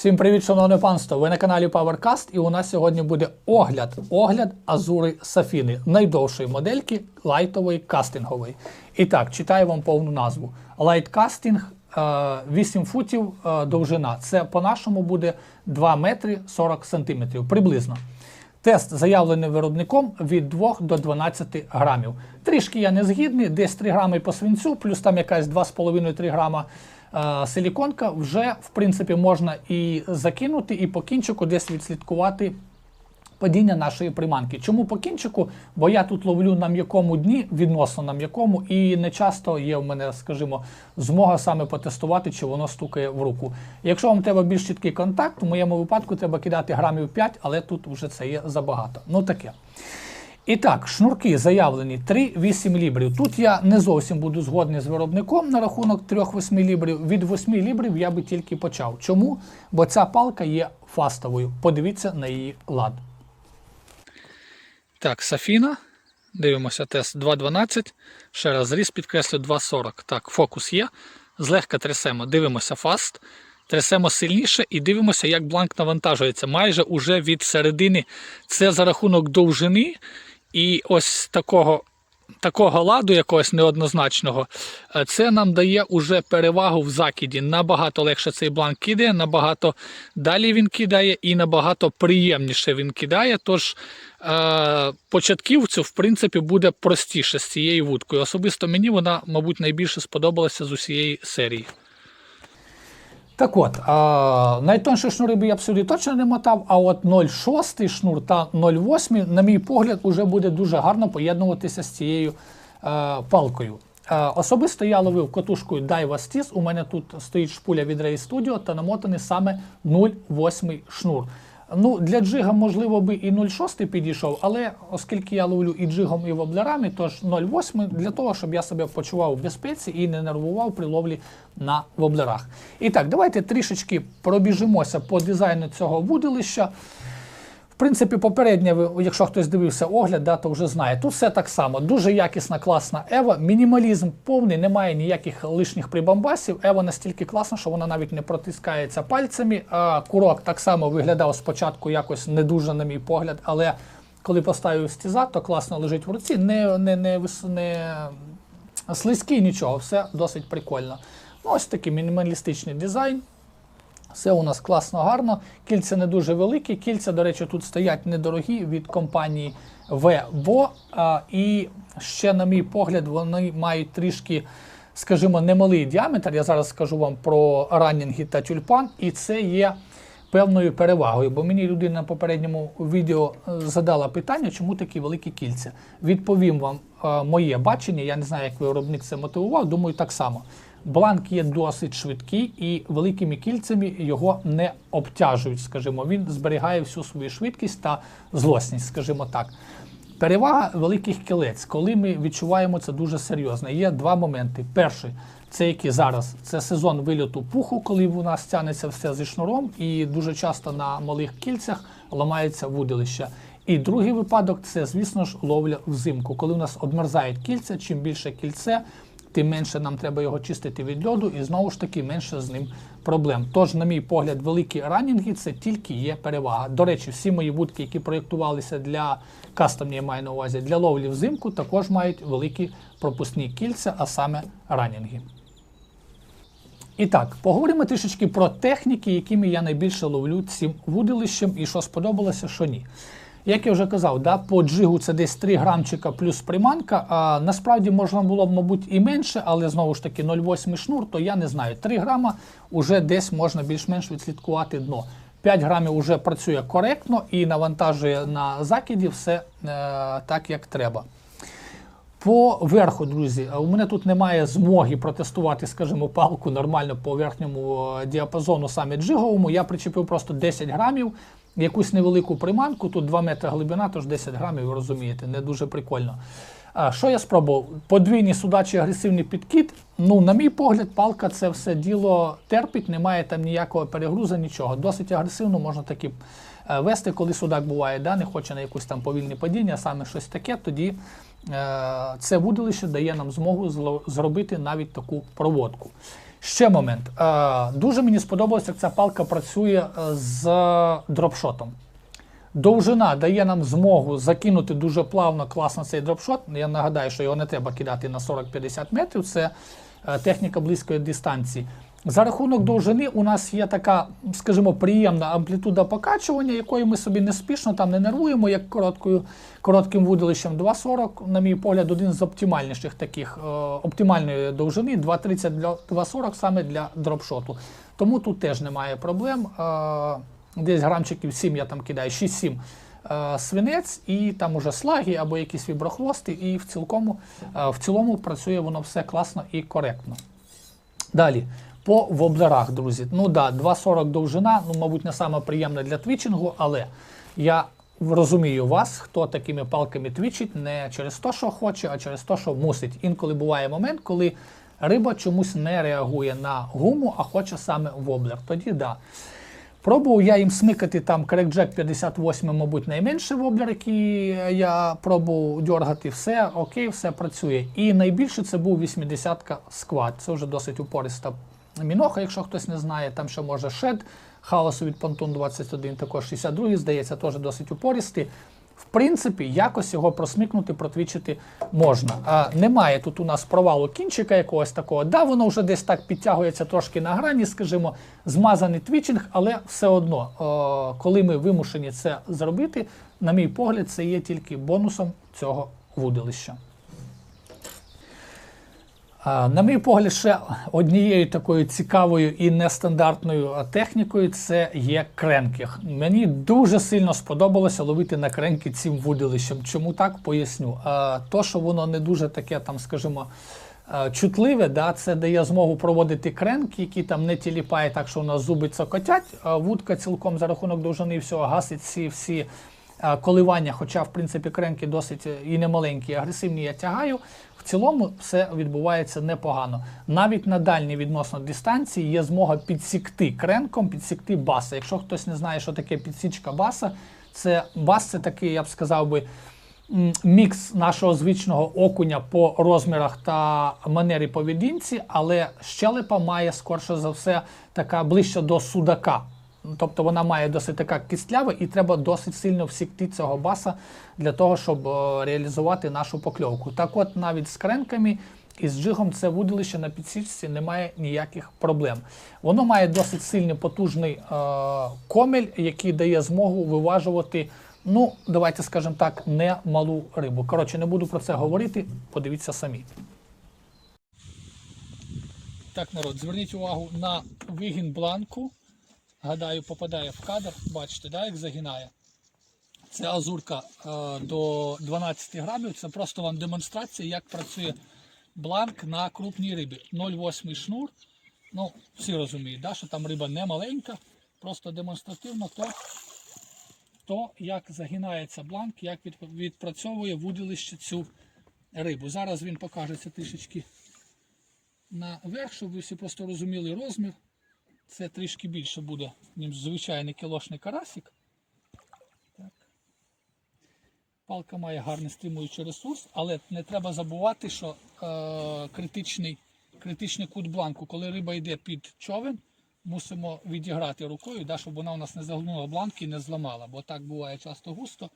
Всім привіт, шановне панство! Ви на каналі PowerCast і у нас сьогодні буде огляд. Огляд Азури Сафіни, найдовшої модельки лайтової кастингової. І так, читаю вам повну назву. Лайткастинг 8 футів е, довжина. Це по-нашому буде 2 метри 40 сантиметрів приблизно. Тест заявлений виробником від 2 до 12 грамів. Трішки я не згідний, десь 3 грами по свинцю, плюс там якась 2,5-3 грама е, силіконка. Вже в принципі можна і закинути, і по кінчику десь відслідкувати падіння нашої приманки. Чому по кінчику? Бо я тут ловлю на м'якому дні, відносно на м'якому, і не часто є в мене, скажімо, змога саме потестувати, чи воно стукає в руку. Якщо вам треба більш чіткий контакт, в моєму випадку треба кидати грамів 5, але тут вже це є забагато. Ну таке. І так, шнурки заявлені 3-8 лібрів. Тут я не зовсім буду згодний з виробником на рахунок 3-8 лібрів. Від 8 лібрів я би тільки почав. Чому? Бо ця палка є фастовою. Подивіться на її лад. Так, Сафіна. Дивимося тест 2.12. Ще раз зріз підкреслю 2.40. Так, фокус є. Злегка трясемо. Дивимося фаст. Трясемо сильніше і дивимося, як бланк навантажується. Майже уже від середини. Це за рахунок довжини. І ось такого такого ладу, якогось неоднозначного, е, це нам дає уже перевагу в закиді. Набагато легше цей бланк кидає, набагато далі він кидає і набагато приємніше він кидає. Тож е, початківцю, в принципі, буде простіше з цією вудкою. Особисто мені вона, мабуть, найбільше сподобалася з усієї серії. Так от, а, найтонші шнури б я б сюди точно не мотав, а от 0,6 шнур та 0,8, на мій погляд, уже буде дуже гарно поєднуватися з цією а, палкою. А, особисто я ловив катушкою Daiwa Stis, у мене тут стоїть шпуля від Ray Studio та намотаний саме 0,8 шнур. Ну, Для джига, можливо, би і 0,6 підійшов, але оскільки я ловлю і джигом, і воблерами, тож 0,8 для того, щоб я себе почував в безпеці і не нервував при ловлі на воблерах. І так, давайте трішечки пробіжимося по дизайну цього вудилища. Принципі, попереднє, якщо хтось дивився огляд, да, то вже знає. Тут все так само. Дуже якісна, класна Ева. Мінімалізм повний, немає ніяких лишніх прибамбасів. Ева настільки класна, що вона навіть не протискається пальцями. А курок так само виглядав спочатку якось не дуже, на мій погляд, але коли поставив стіза, то класно лежить в руці. Не, не, не, не слизький нічого, все досить прикольно. Ну, ось такий мінімалістичний дизайн. Все у нас класно, гарно. Кільця не дуже великі. Кільця, до речі, тут стоять недорогі від компанії VVO. І ще, на мій погляд, вони мають трішки, скажімо, немалий діаметр. Я зараз скажу вам про раннінги та тюльпан, і це є певною перевагою. Бо мені людина на попередньому відео е, задала питання, чому такі великі кільця. Відповім вам е, моє бачення. Я не знаю, як виробник це мотивував. Думаю, так само. Бланк є досить швидкий і великими кільцями його не обтяжують, скажімо. Він зберігає всю свою швидкість та злосність, скажімо так. Перевага великих кілець, коли ми відчуваємо це дуже серйозно. Є два моменти. Перший це який зараз це сезон вильоту пуху, коли у нас тягнеться все зі шнуром, і дуже часто на малих кільцях ламається вудилище. І другий випадок це, звісно ж, ловля взимку. Коли у нас одмерзають кільця, чим більше кільце, тим менше нам треба його чистити від льоду, і знову ж таки менше з ним проблем. Тож, на мій погляд, великі ранінги це тільки є перевага. До речі, всі мої вудки, які проєктувалися для кастомні, я маю на увазі, для ловлі взимку, також мають великі пропускні кільця, а саме ранінги. І так, поговоримо трішечки про техніки, якими я найбільше ловлю цим вудилищем, і що сподобалося, що ні. Як я вже казав, да, по джигу це десь 3 грамчика плюс приманка. А насправді можна було б, мабуть, і менше, але знову ж таки 0,8 шнур, то я не знаю. 3 грама вже десь можна більш-менш відслідкувати дно. 5 грамів вже працює коректно і навантажує на закиді все е, так, як треба. По верху, друзі, у мене тут немає змоги протестувати, скажімо, палку нормально по верхньому е, діапазону саме джиговому. Я причепив просто 10 грамів, якусь невелику приманку, тут 2 метри глибина, тож 10 грамів, ви розумієте, не дуже прикольно. А, що я спробував? Подвійний судачий агресивний підкид. Ну, на мій погляд, палка це все діло терпить, немає там ніякого перегрузу, нічого. Досить агресивно можна таки е, вести, коли судак буває, да, не хоче на якусь там повільне падіння, саме щось таке, тоді е, це вудилище дає нам змогу зробити навіть таку проводку. Ще момент. Е, Дуже мені сподобалося, як ця палка працює е, з дропшотом. Довжина дає нам змогу закинути дуже плавно, класно цей дропшот. Я нагадаю, що його не треба кидати на 40-50 метрів. Це е, техніка близької дистанції. За рахунок довжини у нас є така, скажімо, приємна амплітуда покачування, якої ми собі неспішно там не нервуємо, як короткою, коротким вудилищем 2,40, на мій погляд, один з оптимальніших таких е, оптимальної довжини 2,30 для 2,40 саме для дропшоту. Тому тут теж немає проблем. Е, десь грамчиків 7 я там кидаю, 6-7 е, свинець, і там уже слаги або якісь віброхвости, і в цілкому, е, в цілому працює воно все класно і коректно. Далі. По воблерах, друзі. Ну да, 2,40 довжина, ну, мабуть, не саме приємна для твічингу, але я розумію вас, хто такими палками твічить не через те, що хоче, а через те, що мусить. Інколи буває момент, коли риба чомусь не реагує на гуму, а хоче саме воблер. Тоді да. Пробував я їм смикати там Crackjack 58, мабуть, найменший воблер, який я пробував дергати. Все окей, все працює. І найбільше це був 80-ка сквад. Це вже досить упориста міноха, якщо хтось не знає. Там ще може шед хаосу від Pantone 21, також 62 здається, теж досить упористий. В принципі, якось його просмикнути, протвічити можна. А немає тут у нас провалу кінчика якогось такого. Да, воно вже десь так підтягується трошки на грані, скажімо, змазаний твічинг, але все одно, о, коли ми вимушені це зробити, на мій погляд, це є тільки бонусом цього вудилища. На мій погляд, ще однією такою цікавою і нестандартною технікою це є кренкінг. Мені дуже сильно сподобалося ловити на кренки цим вудилищем. Чому так поясню? То, що воно не дуже таке, там, скажімо, чутливе, да, це дає змогу проводити кренки, які там не тіліпає так, що у нас зуби цокотять. Вудка цілком за рахунок довжини всього гасить всі а, коливання, хоча, в принципі, кренки досить і немаленькі, і агресивні я тягаю. В цілому все відбувається непогано. Навіть на дальній відносно дистанції є змога підсікти кренком, підсікти баса. Якщо хтось не знає, що таке підсічка баса, це бас це такий, я б сказав би, мікс нашого звичного окуня по розмірах та манері поведінці, але щелепа має скорше за все така ближче до судака. Тобто вона має досить така кістлява і треба досить сильно всікти цього баса для того, щоб е, реалізувати нашу покльовку. Так от навіть з кренками і з джигом це вудилище на підсічці немає ніяких проблем. Воно має досить сильний потужний е, комель, який дає змогу виважувати, ну, давайте скажемо так, немалу рибу. Коротше, не буду про це говорити, подивіться самі. Так, народ, зверніть увагу на вигін бланку. Гадаю, попадає в кадр. Бачите, да, як загинає. Це азурка е, до 12 грамів. Це просто вам демонстрація, як працює бланк на крупній рибі. 0,8 шнур. Ну, всі розуміють, да, що там риба не маленька. Просто демонстративно то, то як загинається бланк, як від, відпрацьовує вудилище цю рибу. Зараз він покажеться трішечки наверх, щоб ви всі просто розуміли розмір. Це трішки більше буде, ніж звичайний кілошний карасик. Так. Палка має гарний стримуючий ресурс, але не треба забувати, що е, критичний, критичний кут бланку, коли риба йде під човен, мусимо відіграти рукою, да, щоб вона у нас не загнула бланк і не зламала, бо так буває часто густо.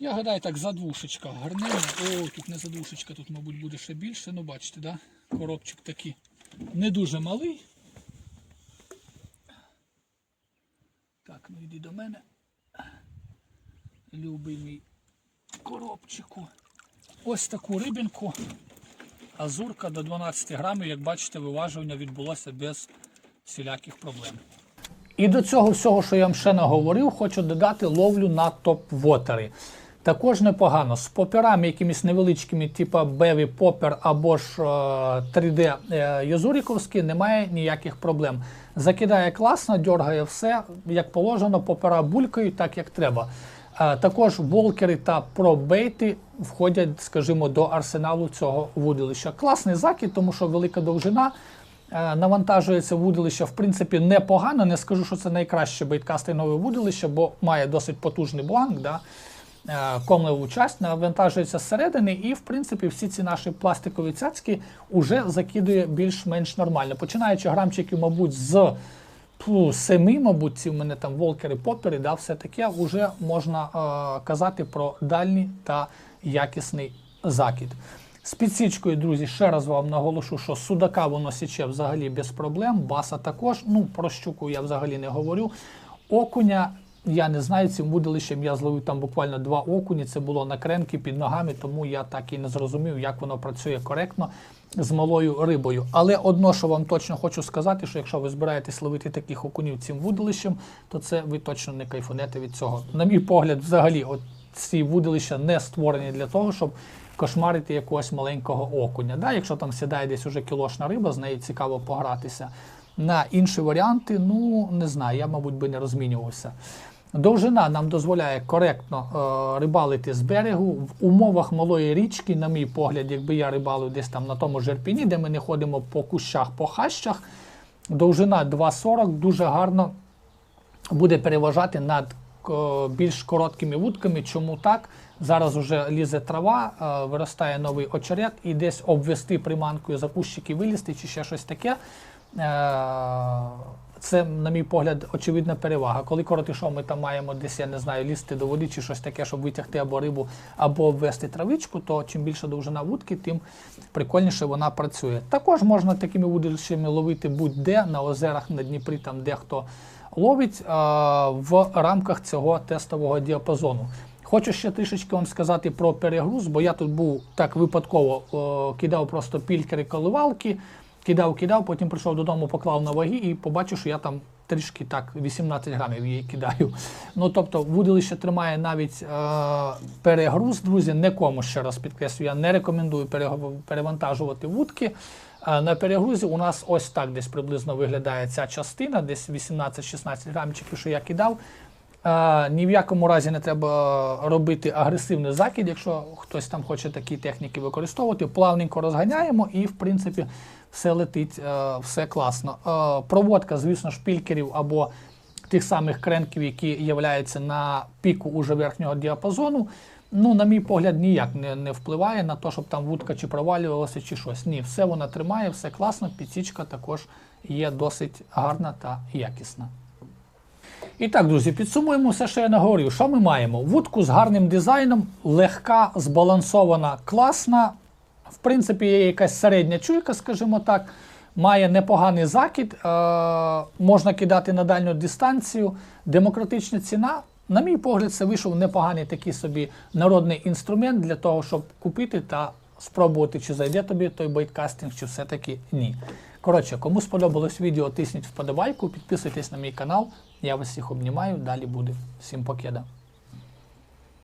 Я гадаю, так, задвушечка гарненька. О, тут не задвушечка, тут, мабуть, буде ще більше. Ну, бачите, да? коробчик такий не дуже малий. Так, ну йди до мене. Любий мій коробчику. Ось таку рибинку. Азурка до 12 грамів, як бачите, виважування відбулося без всіляких проблем. І до цього всього, що я вам ще наговорив, хочу додати ловлю на топ-вотери. Також непогано. З поперами якимись невеличкими, типу Беві Попер або ж е, 3D е, Юзуріковські, немає ніяких проблем. Закидає класно, дергає все, як положено, попера булькають так, як треба. Е, Також волкери та пробейти входять, скажімо, до арсеналу цього вудилища. Класний закид, тому що велика довжина. Е, Навантажується вудилище, в принципі, непогано. Не скажу, що це найкраще бейткастингове вудилище, бо має досить потужний бланк. Да? Е, комлеву часть, навантажується зсередини, і в принципі всі ці наші пластикові цяцьки вже закидує більш-менш нормально. Починаючи грамчиків, мабуть, з семи, мабуть, ці в мене там волкери, попери, да, все таке, вже можна е, казати про дальній та якісний закид. З підсічкою, друзі, ще раз вам наголошу, що судака воно січе взагалі без проблем, баса також. Ну, про щуку я взагалі не говорю. Окуня, я не знаю, цим вудилищем я зловив там буквально два окуні. Це було на кренки під ногами, тому я так і не зрозумів, як воно працює коректно з малою рибою. Але одно, що вам точно хочу сказати, що якщо ви збираєтесь ловити таких окунів цим вудилищем, то це ви точно не кайфунете від цього. На мій погляд, взагалі, ці вудилища не створені для того, щоб кошмарити якогось маленького окуня. Да? Якщо там сідає десь уже кілошна риба, з нею цікаво погратися. На інші варіанти, ну не знаю, я, мабуть, би не розмінювався. Довжина нам дозволяє коректно е, рибалити з берегу. В умовах малої річки, на мій погляд, якби я рибалив десь там на тому жерпіні, де ми не ходимо по кущах, по хащах, довжина 2,40 дуже гарно буде переважати над е, більш короткими вудками. Чому так? Зараз вже лізе трава, е, виростає новий очерет, і десь обвести приманкою за кущики вилізти чи ще щось таке. Е, Це, на мій погляд, очевидна перевага. Коли коротишом ми там маємо десь, я не знаю, лізти до води чи щось таке, щоб витягти або рибу, або обвести травичку, то чим більша довжина вудки, тим прикольніше вона працює. Також можна такими вудилищами ловити будь-де на озерах на Дніпрі, там де хто ловить е, в рамках цього тестового діапазону. Хочу ще трішечки вам сказати про перегруз, бо я тут був так випадково, е, кидав просто пількери коливалки, кидав, кидав, потім прийшов додому, поклав на ваги і побачив, що я там трішки так 18 грамів її кидаю. Ну тобто вудилище тримає навіть е, перегруз, друзі, нікому ще раз підкреслю, я не рекомендую перевантажувати вудки. Е, На перегрузі у нас ось так десь приблизно виглядає ця частина, десь 18-16 грамчиків, що я кидав. Е, Ні в якому разі не треба робити агресивний закид, якщо хтось там хоче такі техніки використовувати. Плавненько розганяємо і, в принципі, все летить, е, все класно. Е, Проводка, звісно, шпількерів або тих самих кренків, які являються на піку уже верхнього діапазону. Ну, на мій погляд, ніяк не, не впливає на те, щоб там вудка чи провалювалася, чи щось. Ні, все вона тримає, все класно, підсічка також є досить гарна та якісна. І так, друзі, підсумуємо все, що я наговорив. Що ми маємо? Вудку з гарним дизайном, легка, збалансована, класна. В принципі, є якась середня чуйка, скажімо так. Має непоганий закид, е- можна кидати на дальню дистанцію. Демократична ціна. На мій погляд, це вийшов непоганий такий собі народний інструмент для того, щоб купити та спробувати, чи зайде тобі той байткастинг, чи все-таки ні. Коротше, кому сподобалось відео, тисніть вподобайку, підписуйтесь на мій канал. Я вас всіх обнімаю. Далі буде. Всім покеда.